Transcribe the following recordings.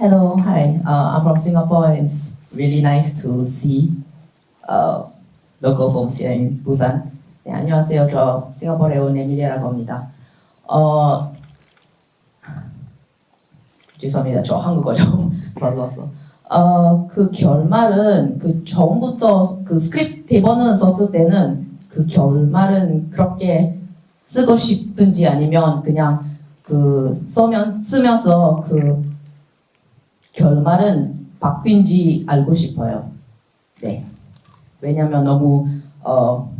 Hello, hi. Uh, I'm from Singapore. It's really nice to see uh, local folks here in Busan. 네, 안녕하세요. 저 싱가포르에 온 에밀리아라고 합니다. 어, 죄송합니다. 저 한국어 좀 써주었어. 어, 그 결말은 그 처음부터 그 스크립트 대본은 썼을 때는 그 결말은 그렇게 쓰고 싶은지 아니면 그냥 그 쓰면 쓰면서 그 결말은 바뀐지 알고 싶어요. 네. 왜냐면 너무 어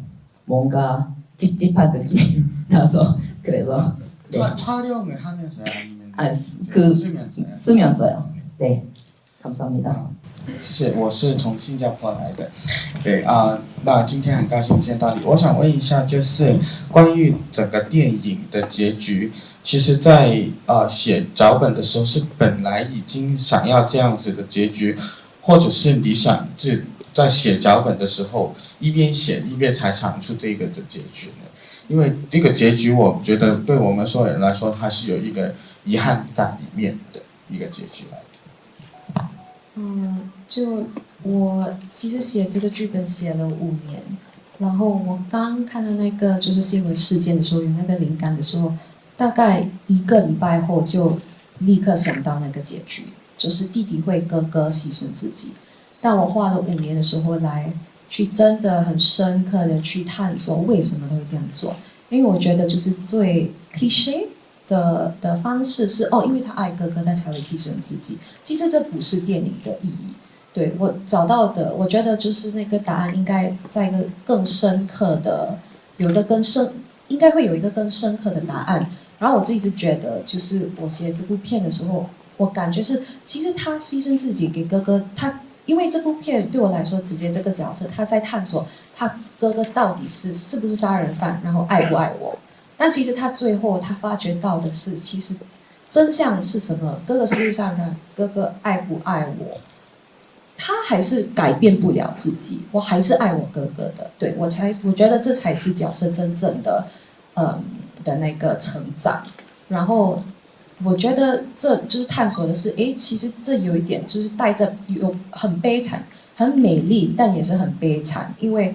뭔가 찝찝한 느낌이 나서 그래서 네. 촬- 촬영을 하면서요 아니면 아, 이제 그- 쓰면서요? 쓰면서요. 네. 감사합니다. 谢谢，我是从新加坡来的。对啊、那今天很高兴见到你。我想问一下，就是关于整个电影的结局，其实在呃写脚本的时候是本来已经想要这样子的结局，或者是你想是在写脚本的时候一边写一边才想出这个的结局呢？因为这个结局，我觉得对我们所有人来说，它是有一个遗憾在里面的一个结局。嗯，就我其实写这个剧本写了五年，然后我刚看到那个就是新闻事件的时候，有那个灵感的时候，大概一个礼拜后就立刻想到那个结局，就是弟弟会哥哥牺牲自己。但我花了五年的时候来去真的很深刻的去探索为什么他会这样做，因为我觉得就是最 cliche 的的方式是哦，因为他爱哥哥，他才会牺牲自己。其实这不是电影的意义。对我找到的，我觉得就是那个答案应该在一个更深刻的，有一个更深，应该会有一个更深刻的答案。然后我自己是觉得，就是我写这部片的时候，我感觉是，其实他牺牲自己给哥哥，他因为这部片对我来说，直接这个角色他在探索他哥哥到底是是不是杀人犯，然后爱不爱我。但其实他最后他发觉到的是，其实真相是什么？哥哥是不是杀人犯？哥哥爱不爱我？他还是改变不了自己，我还是爱我哥哥的。对我才，我觉得这才是角色真正的，嗯的那个成长。然后我觉得这就是探索的是，诶，其实这有一点就是带着有很悲惨、很美丽，但也是很悲惨，因为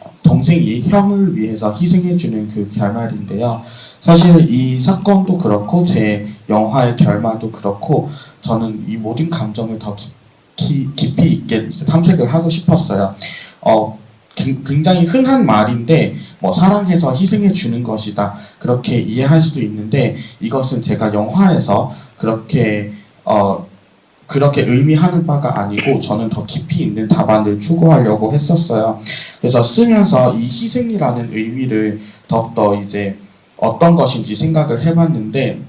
동생이 형을 위해서 희생해주는 그 결말인데요. 사실 이 사건도 그렇고 제 영화의 결말도 그렇고 저는 이 모든 감정을 더 깊- 기, 깊이 있게 탐색을 하고 싶었어요. 어, 기- 굉장히 흔한 말인데 뭐 사랑해서 희생해 주는 것이다 그렇게 이해할 수도 있는데 이것은 제가 영화에서 그렇게 어 그렇게 의미하는 바가 아니고 저는 더 깊이 있는 답안을 추구하려고 했었어요. 그래서 쓰면서 이 희생이라는 의미를 더욱더 이제 어떤 것인지 생각을 해봤는데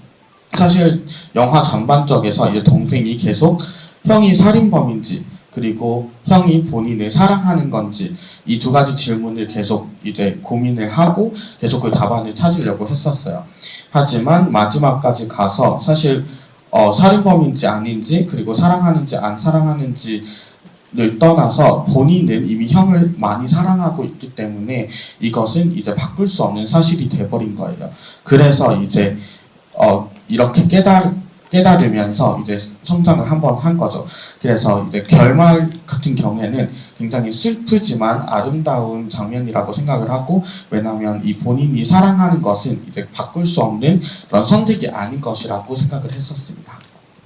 사실 영화 전반적에서 이제 동생이 계속 형이 살인범인지 그리고 형이 본인을 사랑하는 건지 이 두 가지 질문을 계속 이제 고민을 하고 계속 그 답안을 찾으려고 했었어요. 하지만 마지막까지 가서 사실 어, 살인범인지 아닌지 그리고 사랑하는지 안 사랑하는지를 떠나서 본인은 이미 형을 많이 사랑하고 있기 때문에 이것은 이제 바꿀 수 없는 사실이 돼버린 거예요. 그래서 이제 어, 이렇게 깨달 깨달으면서 이제 성장을 한번 한 거죠. 그래서 이제 결말 같은 경우에는 굉장히 슬프지만 아름다운 장면이라고 생각을 하고 왜냐하면 이 본인이 사랑하는 것은 이제 바꿀 수 없는 그런 선택이 아닌 것이라고 생각을 했었습니다.